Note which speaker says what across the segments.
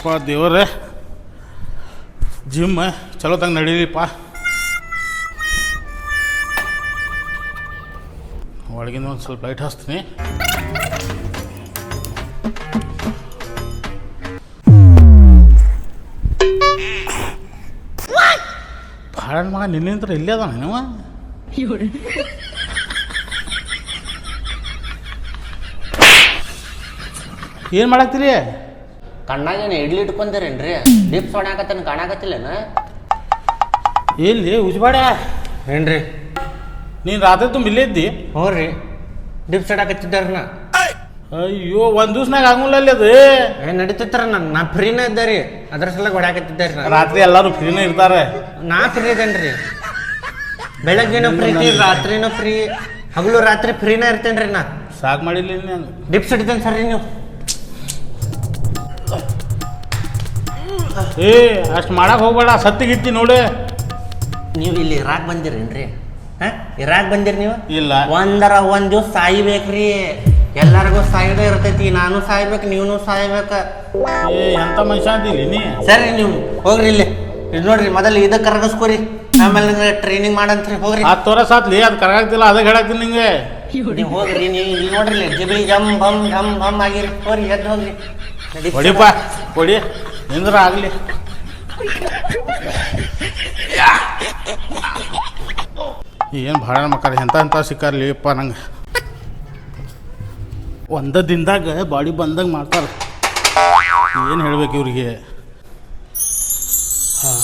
Speaker 1: ಅಪ್ಪ ದೇವರೇ. ಜಿಮ್ ಚಲೋ ತಂಗ ನಡೀಲಿಪ್ಪ. ಒಳಗಿಂದ ಒಂದು ಸ್ವಲ್ಪ ಲೈಟ್ ಹಚ್ತೀನಿ. ಭಾಳ ಮಗ ನಿನ್ನಿಂತ್ರ ಇಲ್ಲೇ ಅದ ನೀವು ಏನು ಮಾಡಾಕ್ತೀರಿ?
Speaker 2: ಕಣ್ಣಾಗೇನು ಇಡ್ಲಿ ಇಟ್ಕೊಂತೀರೇನ್ರಿ ಡಿಪ್ಸ್ ಹೊಡ್ಯಾಕತ್ತನ ಕಾಣಾಕತ್ತಿಲ್ಲೇನ?
Speaker 1: ಇಲ್ಲಿ ಉಜ್ಬಾಡ
Speaker 2: ಏನ್ರಿ?
Speaker 1: ನೀನು ರಾತ್ರಿ ತುಂಬ ಇಲ್ಲೇ ಇದ್ದಿ?
Speaker 2: ಹ್ಞೂ ರೀ ಡಿಪ್ಸ್ ಹೊಡ್ಯಾಕತ್ತಿದ್ದಾರ
Speaker 1: ಅಯ್ಯೋ ಒಂದ್ ದಿವ್ಸನಾಗ ಆಗಂಗಿಲ್ಲ ಅಲ್ಲಿ ಅದು.
Speaker 2: ಏನ್ ನಡೀತಿತ್ತಾರ ನನ್? ನಾ ಫ್ರೀನ ಇದ್ದೆ ರೀ. ಅದ್ರ ಸಲ ಹೊಡ್ಯಾಕತ್ತಿದ್ದಾರ ನಾ.
Speaker 1: ರಾತ್ರಿ ಎಲ್ಲರೂ ಫ್ರೀನೇ ಇರ್ತಾರೆ.
Speaker 2: ನಾ ಫ್ರೀ ಇದೇನ್ರಿ ಬೆಳಗ್ಗಿನ ಫ್ರೀ ರಾತ್ರಿನೂ ಫ್ರೀ. ಹಗಲು ರಾತ್ರಿ ಫ್ರೀನ ಇರ್ತೇನ್ರಿ ನಾ.
Speaker 1: ಸಾಕು ಮಾಡಿಲ್ಲ ನಾನು.
Speaker 2: ಡಿಪ್ಸ್ ಹಿಡಿತೇನೆ ಸರ್ ನೀವು?
Speaker 1: ಏ ಅಷ್ಟು ಮಾಡಕ್ಕೆ ಹೋಗ್ಬೇಡ ಸತ್ತಿಗಿತ್ತಿ ನೋಡಿ.
Speaker 2: ನೀವು ಇಲ್ಲಿ ಇರಾಕ್ ಬಂದಿರೇನ್ರಿ? ಹಾ? ಇರಾಕ್ ಬಂದಿರಿ ನೀವು?
Speaker 1: ಇಲ್ಲ.
Speaker 2: ಒಂದರ ಒಂದ್ ದಿವ್ಸ ಸಾಯ್ಬೇಕ್ರಿ. ಎಲ್ಲರಿಗೂ ಸಾಯ್ದೇ ಇರ್ತೈತಿ ನಾನು ಸಾಯ್ಬೇಕು ನೀವೂ ಸಾಯ್ಬೇಕ.
Speaker 1: ಏ ಎಂಥ ಮನುಷ್ಯ ನೀ?
Speaker 2: ಸರಿ ನೀವು ಹೋಗ್ರಿ ಇಲ್ಲಿ. ಇದು ನೋಡ್ರಿ ಮೊದಲು ಇದಕ್ಕೆ ಕರಗಿಸ್ಕೋರಿ. ಆಮೇಲೆ ಟ್ರೈನಿಂಗ್ ಮಾಡಂತ್ರಿ ಹೋಗ್ರಿ.
Speaker 1: ಆ ತೋರ ಸಾತ್ಲಿ ಅದು ಕರಗಾಗ್ತಿಲ್ಲ ಅದಕ್ಕೆ ಹೇಳಾಕ್ತೀನಿ ನಿಂಗೆ.
Speaker 2: ನೀವು ಹೋಗ್ರಿ ನೀವು ಇಲ್ಲಿ ನೋಡ್ರಿ ಇಲ್ಲಿ ಜಿಬಿ ಜಮ್ ಬಮ್ ಜಮ್ ಬಮ್ ಆಗಿರಿ. ಹೋಗ್ರಿ ಎದ್ದು ಹೋಗ್ರಿ. ನಡಿ.
Speaker 1: ಹೊಡಿಪ್ಪ ಹೊಡಿ. ನಿಂದ್ರ ಆಗಲಿ. ಏನು ಭಾಳ ಮಕ್ಕಳು ಎಂಥ ಎಂಥ ಸಿಕ್ಕಾರ್ಲಿಪ್ಪ ನಂಗೆ. ಒಂದ ದಿನದಾಗ ಬಾಡಿ ಬಂದಂಗೆ ಮಾಡ್ತಾರೆ. ಏನು ಹೇಳ್ಬೇಕು ಇವ್ರಿಗೆ? ಹಾಂ.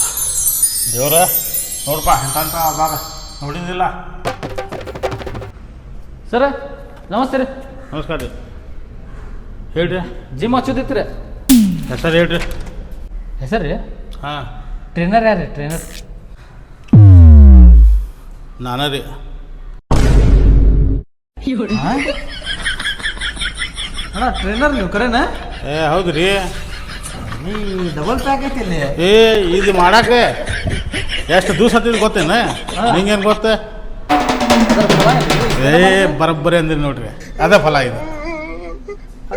Speaker 1: ದೇವ್ರ ನೋಡಪ್ಪ ಎಂತ ಅಂತ ಅದಾಗ ನೋಡಿದಿಲ್ಲ
Speaker 3: ಸರ ನಮಸ್ತೆ ರೀ.
Speaker 1: ನಮಸ್ಕಾರ ರೀ. ಹೇಳ್ರಿ.
Speaker 3: ಜಿಮ್ ಹಚ್ಚೋದಿತ್ತು ರೀ
Speaker 1: ಹೆಸರು ಹೇಳ್ರಿ.
Speaker 3: ಹೆಸರು ರೀ
Speaker 1: ಹಾಂ.
Speaker 3: ಟ್ರೈನರ್ ಯಾರು ರೀ ಟ್ರೈನರ್
Speaker 1: ನಾನು ರೀ
Speaker 3: ಅಣ್ಣ ಟ್ರೈನರ್ ನೀವು ಕರೆನಾ?
Speaker 1: ಏ ಹೌದು ರೀ
Speaker 3: ಡಬಲ್ ಪ್ಯಾಕ್ ಐತಿ ಇಲ್ಲಿ.
Speaker 1: ಏ ಇದು ಮಾಡಕ್ಕೆ ಎಷ್ಟು ದಿವಸ ಹತ್ತಿದ್ ಗೊತ್ತೇನ? ನಿಂಗೇನು ಗೊತ್ತ? ಏ ಬರೋಬ್ಬರಿ ಅಂದಿರಿ ನೋಡ್ರಿ. ಅದೇ ಫಲ ಇದು.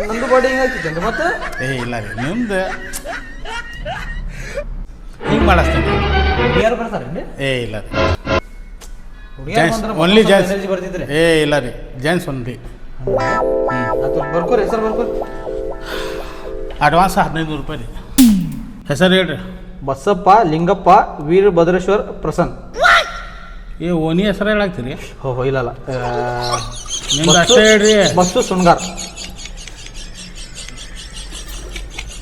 Speaker 3: ನಂದು ಬಾಡಿ ಹಿಂಗೆ ಆಗ್ತಿತ್ತೇನ್ರಿ ಮತ್ತೆ?
Speaker 1: ಏ ಇಲ್ಲ ರೀ ನಿಮ್ದು. ಹಿಂಗೆ ಮಾಡಿಸ್ತೀನಿ
Speaker 3: ಬರ್ತಾರೇನ್ರಿ
Speaker 1: ಏ ಇಲ್ಲ ರೀ. ಜೆಂಟ್ಸ್ ಓನ್ಲಿ ಜೆಂಟ್ಸ್
Speaker 3: ಬರ್ತಿದ್ರಿ?
Speaker 1: ಏ ಇಲ್ಲ ರೀ. ಜೆಂಟ್ಸ್ ಓನ್ಲಿ
Speaker 3: ಬರ್ಕೋರಿ ಹೆಸರು ಬರ್ಕೋರಿ.
Speaker 1: ಅಡ್ವಾನ್ಸ್ ಹದಿನೈದು ರೂಪಾಯಿ ರೀ. ಹೆಸರು ಹೇಳ್ರಿ.
Speaker 3: ಬಸಪ್ಪ ಲಿಂಗಪ್ಪ ವೀರಭದ್ರೇಶ್ವರ್ ಪ್ರಸನ್ನ.
Speaker 1: ಏ ಓನಿ ಹೆಸರು ಹೇಳಾಕ್ತೀರಿ?
Speaker 3: ಹೋ ಹೋ ಇಲ್ಲಲ್ಲ
Speaker 1: ನಿಮ್ದು ಅಷ್ಟೇ ಹೇಳ್ರಿ.
Speaker 3: ಬಸ್ಸು ಸುಣ್ಗಾರ್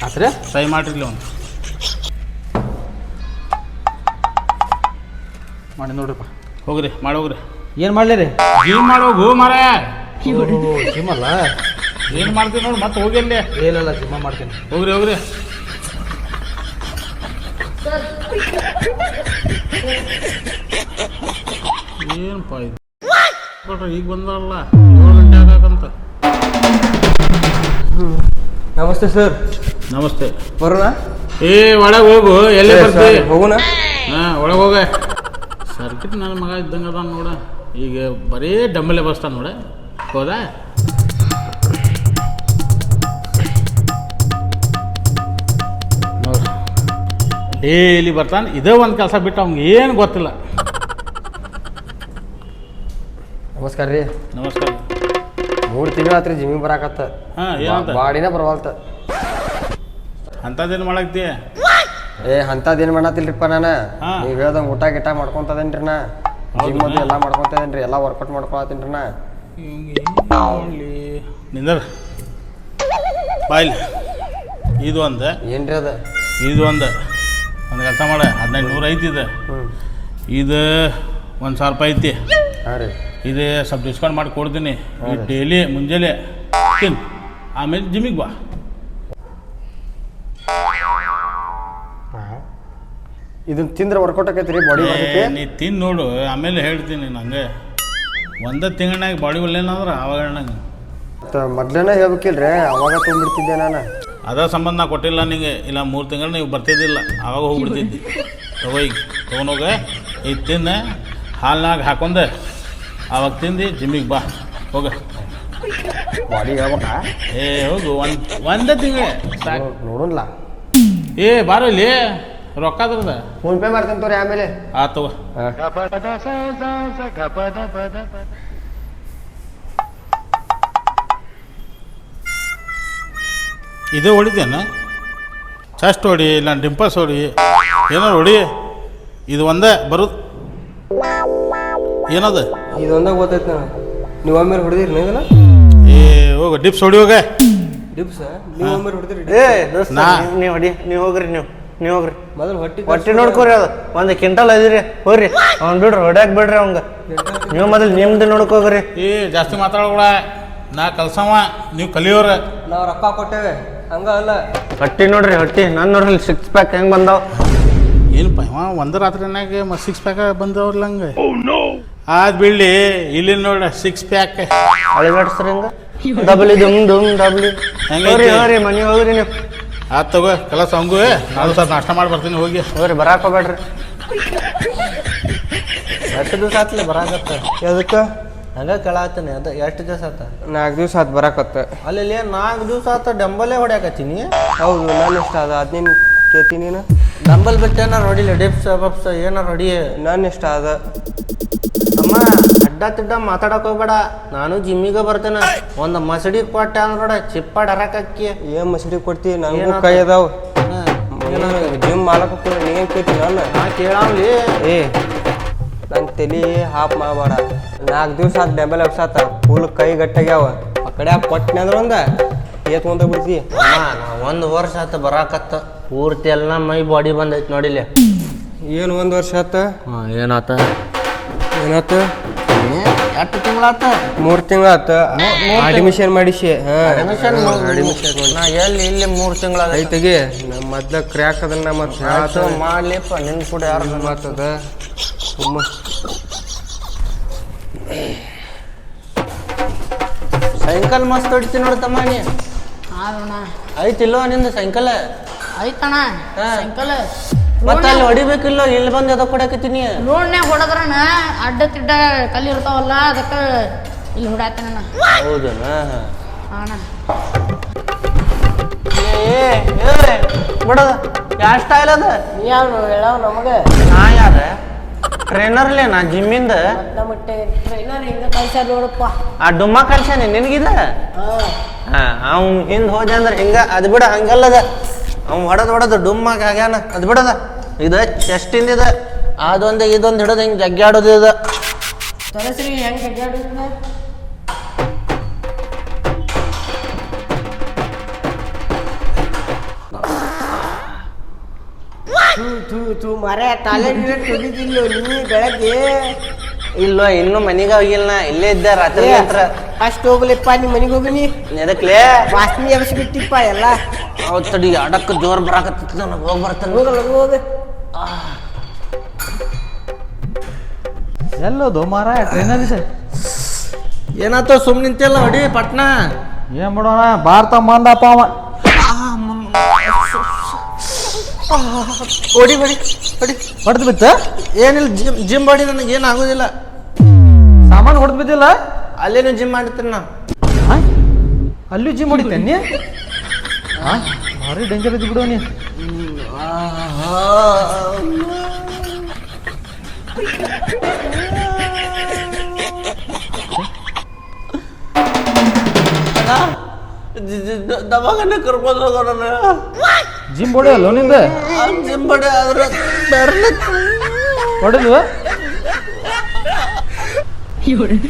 Speaker 3: ಆತ್ರಿ?
Speaker 1: ಟ್ರೈ ಮಾಡಿರ್ಲಿ ಒಂದು.
Speaker 3: ಮಾಡಿ ನೋಡ್ರಪ್ಪ.
Speaker 1: ಹೋಗ್ರಿ ಮಾಡಿ ಹೋಗ್ರಿ.
Speaker 3: ಏನು ಮಾಡಲಿ ರೀ?
Speaker 1: ಜಿಮ್ ಮಾಡೋಗು ಮಾರೇ.
Speaker 3: ಜಿಮ್ ಅಲ್ಲ
Speaker 1: ಏನು ಮಾಡ್ತೀನಿ ನೋಡಿ ಮತ್ತೆ ಹೋಗಿ ಅಲ್ಲಿ.
Speaker 3: ಏನಿಲ್ಲ ಜಿಮ್ಮ ಮಾಡ್ತೀನಿ.
Speaker 1: ಹೋಗ್ರಿ ಹೋಗ್ರಿ. ಏನಪ್ಪ ಇದು? ನೋಡ್ರಿ ಈಗ ಬಂದಲ್ಲ ಏಳು ಗಂಟೆ ಆಗಾಕಂತ.
Speaker 4: ನಮಸ್ತೆ ಸರ್.
Speaker 1: ನಮಸ್ತೆ.
Speaker 4: ಬರೋಣ?
Speaker 1: ಏ ಒಳಗೆ ಹೋಗು ಎಲ್ಲೇ ಬರ್ತೀವಿ
Speaker 4: ಹೋಗೋಣ?
Speaker 1: ಹಾಂ ಒಳಗೆ ಹೋಗ. ಸರ್ಕಿಟ್ ನನ್ನ ಮಗ ಇದ್ದಂಗೆ ಅದಾನ ನೋಡ. ಈಗ ಬರೀ ಡಂಬಲೆ ಬಸ್ತಾನ ನೋಡ. ಹೋದ? ಡೇಲಿ ಬರ್ತಾನೆ. ಇದೇ ಒಂದು ಕೆಲಸ ಬಿಟ್ಟು ಅವ್ನಿಗೆ ಏನು ಗೊತ್ತಿಲ್ಲ.
Speaker 4: ನಮಸ್ಕಾರ ರೀ.
Speaker 1: ನಮಸ್ಕಾರ.
Speaker 4: ಮೂರು ತಿಂಗಳು ಆತ್ರಿ ಜಿಮ್ಮಿಗೆ ಬರಾಕತ್ತ.
Speaker 1: ಹಾಂ ಏನಂತ?
Speaker 4: ಬಾಡಿನೇ ಬರವಲ್ತ.
Speaker 1: ಅಂಥದ್ದೇನು ಮಾಡಾಕ್ತಿ
Speaker 4: ಏ ಏನು ಮಾಡತ್ತಿಲ್ರಿಪ್ಪ ನಾನು?
Speaker 1: ಹಾ.
Speaker 4: ನೀವ್ ಹೇಳ್ದಂಗೆ ಊಟ ಗಿಟ ಮಾಡ್ಕೊಂತದೇನ್ರಿ ನಾ? ಜಿಮ್ ಅದು ಎಲ್ಲ ಮಾಡ್ಕೊಂತದೇನ್ರಿ? ಎಲ್ಲ ವರ್ಕೌಟ್ ಮಾಡ್ಕೊಳತೀನ್ರಿ ನಾ?
Speaker 1: ಮಾಡಲಿ. ನಿಂದ್ರ. ಬಾಯ್ಲಿ. ಇದು ಒಂದು.
Speaker 4: ಏನ್ರಿ ಅದ?
Speaker 1: ಇದು ಒಂದು. ಒಂದು ಕೆಲಸ ಮಾಡ. ಹದಿನೈದು ನೂರು ಐತಿ ಇದು. ಇದು ಒಂದು ಸಾವಿರ ರೂಪಾಯಿ ಐತಿ.
Speaker 4: ಹಾಂ ರೀ.
Speaker 1: ಇದು ಸ್ವಲ್ಪ ಡಿಸ್ಕೌಂಟ್ ಮಾಡಿ ಕೊಡ್ತೀನಿ. ಡೈಲಿ ಮುಂಜಾನೆ ತಿನ್. ಆಮೇಲೆ ಜಿಮ್ಮಿಗೆ ಬಾ.
Speaker 4: ಇದನ್ನ ತಿಂದ್ರೆ ವರ್ಕೌಟ್ ರೀ ಬಾಡಿ
Speaker 1: ಏ, ನೀ ತಿಂದು ನೋಡು ಆಮೇಲೆ ಹೇಳ್ತೀನಿ ನಂಗೆ. ಒಂದೇ ತಿಂಗಳಾಗ ಬಾಡಿ ಒಲ್ಲೇನಂದ್ರೆ ಅವಾಗ
Speaker 4: ಮತ್ತು ಮೊದ್ಲೇನ ಹೇಳ್ಬೇಕಿಲ್ರಿ ಅವಾಗ ತೊಗೊಂಡ್ಬಿಡ್ತಿದ್ದೆ ನಾನು.
Speaker 1: ಅದ ಸಂಬಂಧ ನಾ ಕೊಟ್ಟಿಲ್ಲ ನಿಂಗೆ ಇಲ್ಲ ಮೂರು ತಿಂಗಳು ನೀವು ಬರ್ತಿದ್ದಿಲ್ಲ ಅವಾಗ ಹೋಗ್ಬಿಡ್ತಿದ್ದಿ. ತಗೋ ಈಗ ತೊಗೊಂಡೋಗ ಈಗ ತಿನ್ನ ಹಾಲ್ನಾಗ ಹಾಕೊಂಡೆ. ಅವಾಗ ತಿಂದು ಜಿಮ್ಮಿಗೆ ಬಾ ಹೋಗ.
Speaker 4: ಬಾಡಿ ಹೇಳ್ಬೇಕಾ?
Speaker 1: ಏ ಹೋಗು ಒಂದು ಒಂದೇ ತಿಂಗಳು ನೋಡಲ್ಲ
Speaker 4: ನೋಡೋಣ
Speaker 1: ಏ ಬಾರಲ್ಲಿ ರೊಕ್ಕ ಅದ್ರದ
Speaker 4: ಫೋನ್ ಪೇ ಮಾಡ್ತೇನೆ ತೋರಿ ಆಮೇಲೆ.
Speaker 1: ಆ ತಗೋ. ಇದೇ ಹೊಡಿತೇನ ಚಸ್ಟ್ ಹೊಡಿ ಇಲ್ಲ ಡಿಂಪಲ್ಸ್ ಹೊಡಿ ಏನಾರು ಹೊಡಿ. ಇದು ಒಂದೇ ಬರುದು ಏನದ?
Speaker 4: ಇದೊಂದಾಗ ಗೊತ್ತೈತೆ ನಾನು ನೀವು ಒಮ್ಮೆ ಹೊಡೆದಿರಿ ನೀವಲ್ಲ
Speaker 1: ಏ ಹೋಗ ಡಿಪ್ಸ್ ಹೊಡಿ ಹೋಗ.
Speaker 4: ಡಿಪ್ಸ್ ನೀವು ಒಮ್ಮೆ ಹೊಡೆದಿರಿ
Speaker 2: ಏ ದೋಸ್ತ
Speaker 1: ನಾ-
Speaker 2: ನೀವು ಹೊಡಿ ನೀವು ಹೋಗ್ರಿ ನೀವು. ನೀವು ಹೋಗ್ರಿ.
Speaker 4: ಮೊದಲು ಹೊಟ್ಟಿ
Speaker 2: ಹೊಟ್ಟೆ ನೋಡ್ಕೋರಿ ಅದು. ಒಂದು ಕ್ವಿಂಟಲ್ ಅದಿರಿ ಹೋಗ್ರಿ. ಅವ್ನು ಬಿಡ್ರಿ ಹೊಡ್ಯಾಕ್ ಬಿಡ್ರಿ ಅವಂಗ. ನೀವು ಮೊದಲು ನಿಮ್ದು ನೋಡ್ಕೋಗ್ರಿ
Speaker 1: ಏ ಜಾಸ್ತಿ ಮಾತಾಡೋಣ ನಾ ಕಲ್ಸವ ನೀವು ಕಲಿಯೋರ.
Speaker 4: ನಾವು ರೊಕ್ಕ ಕೊಟ್ಟೇವೆ. ಹಂಗ ಅಲ್ಲ.
Speaker 2: ಹೊಟ್ಟಿ ನೋಡ್ರಿ ಹೊಟ್ಟಿ. ನಾನು ನೋಡ್ರಿ ಸಿಕ್ಸ್ ಪ್ಯಾಕ್ ಹೆಂಗ್ ಬಂದಾವ?
Speaker 1: ಏನಪ್ಪ ಇವ? ಒಂದು ರಾತ್ರಿನಾಗ ಮ ಸಿಕ್ಸ್ ಪ್ಯಾಕ್ ಬಂದವ್ರಲ್ಲ ಹಂಗೆ. ಆದ್ ಬಿಡ್ಲಿ ಇಲ್ಲಿ ನೋಡ ಸಿಕ್ಸ್ ಪ್ಯಾಕ್
Speaker 2: ಅಳಿಗಾಡ್ಸ್ರಿ ಹಂಗ. ಡಬ್ಲಿ ದುಮ್ ದುಮ್ ಡಬ್ಲಿ ಹೋಗ್ರಿ ಹೋಗ್ರಿ ಮನೆ ಹೋಗ್ರಿ ನೀವು.
Speaker 1: ಆತ್ ತಗೋ ಕೆಲಸ ಹಂಗು ನಾನು ಸ್ವಲ್ಪ ನಾಷ್ಟ ಮಾಡಿ ಬರ್ತೀನಿ ಹೋಗಿ.
Speaker 2: ಹೋಗ್ರಿ ಬರಾಕ್ ಹೋಗ್ಬೇಡ್ರಿ. ಎಷ್ಟು ದಿವಸ ಆತ್ಲಿ ಬರಾಕತ್ತ?
Speaker 4: ಎದಕ್ಕೆ?
Speaker 2: ಹಂಗ ಕೇಳಾತೀನಿ ಅದ ಎಷ್ಟು ದಿವಸ ಆತ?
Speaker 4: ನಾಲ್ಕು ದಿವಸ ಆತು ಬರಾಕತ್ತ.
Speaker 2: ಅಲ್ಲಿ ನಾಲ್ಕು ದಿವಸ ಆತ ಡಂಬಲೇ ಹೊಡ್ಯಾಕತ್ತೀನಿ?
Speaker 4: ಹೌದು ನಾನು ಇಷ್ಟ ಅದ ಹದಿನೈದು ಕೇಳ್ತೀನಿ ನೀನು?
Speaker 2: ಡಂಬಲ್ ಬಿಟ್ಟು ಏನಾರು ಹೊಡಿಲಿ ಡಿಪ್ಸ್ ಬಪ್ಸ್ ಏನಾರು ಹೊಡಿ.
Speaker 4: ನಾನು ಇಷ್ಟ ಅದ.
Speaker 2: ಅಡ್ಡ ತಿಡ್ಡ ಮಾತಾಡಕ್ ಹೋಗ್ಬೇಡ. ನಾನು ಜಿಮ್ಮಿಗೆ ಬರ್ತೇನೆ. ಒಂದು ಮಸಡಿ ಕೊಟ್ಟೆ ಅಂದ್ರೋಡ ಚಿಪ್ಪಾಡ್ ಹರಕಕ್ಕಿ
Speaker 4: ಏನ್ ಮಸಡಿ ಕೊಡ್ತಿ? ನನಗೂ ಕೈ ಅದಾವ. ಜಿಮ್ ಮಾಡಕ್ ಕೂಡ ಏನ್ ಕೇಳ್ತಿ ನಾನು
Speaker 2: ನಾ ಕೇಳಾವ್ಲಿ.
Speaker 4: ಏ ನನ್ನ ತಲಿ ಹಾಪ್ ಮಾಡಬೇಡ. ನಾಲ್ಕು ದಿವ್ಸ ಆತ್ ಡಬಲ್ ಎಪ್ಸಾತ ಫುಲ್ ಕೈ ಗಟ್ಟಾಗ್ಯಾವ. ಆ ಕಡೆ ಕೊಟ್ಟನೆ ಅಂದ್ರೆ ಒಂದ. ಏತ್ ಮುಂದ ಬಿಡ್ತಿ.
Speaker 2: ಒಂದ್ ಒಂದು ವರ್ಷ ಆತ ಬರಾಕತ್ತ. ಪೂರ್ತಿ ಎಲ್ಲ ಮೈ ಬಾಡಿ ಬಂದೈತಿ ನೋಡಿಲ್ಲ
Speaker 4: ಏನು ಒಂದು ವರ್ಷ ಆತ?
Speaker 2: ಹಾಂ ಏನಾತ?
Speaker 4: ಏನಾತ?
Speaker 2: ಎಷ್ಟು ತಿಂಗಳಾತ?
Speaker 4: ಮೂರು ತಿಂಗಳ ಆತ ಅಡ್ಮಿಷನ್ ಮಾಡಿಸಿ ಅಡ್ಮಿಷನ್
Speaker 2: ಅಡ್ಮಿಷನ್ ನಾ ಎಲ್ಲಿ ಇಲ್ಲಿ ಮೂರು ತಿಂಗಳ
Speaker 4: ಐ ತೆಗಿ ನಮ್ಮ ಮೊದ್ಲ ಕ್ರ್ಯಾಕ್ ಅದನ್ನ ಮತ್ತೆ
Speaker 2: ಆಯ್ತು ಮಾಡ್ಲಿಪ್ಪ ನಿನ್ ಕೂಡ ಯಾರು
Speaker 4: ಮಾತದ ಸುಮ್ಮ.
Speaker 2: ಸೈಕಲ್ ಮಸ್ತ್ ಹೊಡಿತೀನಿ ನೋಡ್ತಮ್ಮ ನೀ.
Speaker 5: ಆರೋಣ
Speaker 2: ಐತಿಲ್ಲೋ ನಿಂದು ಸೈಕಲ್? ಐತಣ್ಣ.
Speaker 5: ಸೈಕಲ್
Speaker 2: ಮತ್ತೆ ಹೊಡಿಬೇಕಿಲ್ಲ ಹೊಡಿಬೇಕಿಲ್ಲೋ ಇಲ್ಲಿ ಬಂದು ಅದ ಕೊಡಕತ್ತೀನಿ
Speaker 5: ರೋಡ್ನ್ಯಾಗ ಹೊಡದ್ರನ ಅಡ್ಡ ತಿಡ್ಡ ಕಲ್ಲಿ ಇರ್ತಾವಲ್ಲ ಅದಕ್ಕೆ ಇಲ್ಲಿ ಹೊಡಾತೇನ
Speaker 2: ಹೌದನ?
Speaker 5: ಅಣ್ಣ.
Speaker 2: ಏ ಏ ಬಿಡದ ಯಾವ ಸ್ಟೈಲ್ ಅದ?
Speaker 5: ಯಾವ ಹೇಳವ ನಮಗೆ.
Speaker 2: ನಾ ಯಾರ? ಟ್ರೈನರ್ಲೇ ನಾ ಜಿಮ್ಮಿಂದ?
Speaker 5: ನಮ್ಮ ಟ್ರೈನರ್ ಹಿಂಗ ಕಳ್ಸ್ಯಾರ ನೋಡಪ್ಪ.
Speaker 2: ಆ ಡುಮ್ಮ ಕಲ್ಸ್ಯಾನೆ ನಿನಗಿದ?
Speaker 5: ಹಾ.
Speaker 2: ಹಾ ಅವ್ನು ಹಿಂದೆ ಹೋದೆ ಅಂದ್ರೆ ಹಿಂಗ ಅದು ಬಿಡ ಹಂಗಲ್ಲದ. ಅವ್ನು ಹೊಡೆದು ಹೊಡೆದು ಡುಮ್ಮಾಗ ಆಗ್ಯಾನ. ಅದು ಬಿಡದ. ಇದು ಚೆಸ್ಟಿಂದ ಇದೆ ಅದೊಂದು ಇದೊಂದು ಹಿಡಿದು ಹಿಂಗೆ ಜಗ್ಗಾಡೋದು ಇದು.
Speaker 5: ತರಸ್ರಿ ಹೆಂಗ್ ಥೂ ಮರ ಟಾಯ್ಲೆಟ್ ತೆಗಿದಿಲ್ಲ ನೀ ಬೆಳಗ್ಗೆ.
Speaker 2: ಇಲ್ವ ಇನ್ನೂ ಮನೆಗೆ ಹೋಗಿಲ್ಲ ಇಲ್ಲೇ ಇದ್ದ ರಾತ್ರಿ ಹತ್ರ.
Speaker 5: ಅಷ್ಟು ಹೋಗ್ಲಿಪ್ಪ ನಿಮ್ಮ ಮನೆಗೆ ಹೋಗಿನಿ
Speaker 2: ಎದಕ್ಲೇ?
Speaker 5: ವಾಸನೆ ಎಬ್ಸ್ಬಿಟ್ಟಿಪ್ಪ ಎಲ್ಲ.
Speaker 2: ಅವತ್ತು ತಡಿ ಅಡಕ್ಕೆ ಜೋರ್ ಬರಾಕತ್ತಿತ್ತು ನನಗೆ ಹೋಗಿ ಬರ್ತಾನೆ.
Speaker 5: ಹೋಗಲ್ಲ ಹೋಗ
Speaker 3: ಎಲ್ಲೋದು ಮಾರ ಟ್ರೈನಲ್ಲಿ ಸರ್?
Speaker 2: ಏನಾತ ಸುಮ್ ನಿಂತಿಲ್ಲ ಹೊಡಿ ಪಟ್ಣ
Speaker 3: ಏನ್ ಮಾಡೋಣ ಭಾರತ ಮಂದಪ್ಪ ಅವ.
Speaker 2: ಹೊಡಿ ಬಡಿ ಹೊಡಿ.
Speaker 3: ಹೊಡೆದು ಬಿತ್ತ?
Speaker 2: ಏನಿಲ್ಲ ಜಿಮ್ ಜಿಮ್ ಬಾಡಿ ನನಗೆ ಏನು ಆಗೋದಿಲ್ಲ.
Speaker 3: ಸಾಮಾನು ಹೊಡೆದು ಬಿದ್ದಿಲ್ಲ
Speaker 2: ಅಲ್ಲೇನು ಜಿಮ್ ಮಾಡ್ತೀನಿ ನಾ
Speaker 3: ಆ? ಅಲ್ಲೂ ಜಿಮ್ ಹೊಡಿತೇನೆ ನೀ? ಆ? ಭಾರಿ ಡೇಂಜರ್ ಇದ್ದು ಬಿಡು ನೀ.
Speaker 2: ದವಾಖಾನೆ ಕರ್ಕೊಂಡು ಹೋಗೋಣ
Speaker 3: ಜಿಮ್ ಹೊಡಿ ಅಲ್ಲೋ ನಿಂದ?
Speaker 2: ಜಿಮ್ ಬಡ ಆದ್ರೆ ಬರ್ಲಿಕ್ಕೆ
Speaker 3: ಹೊಡೆದು 有人。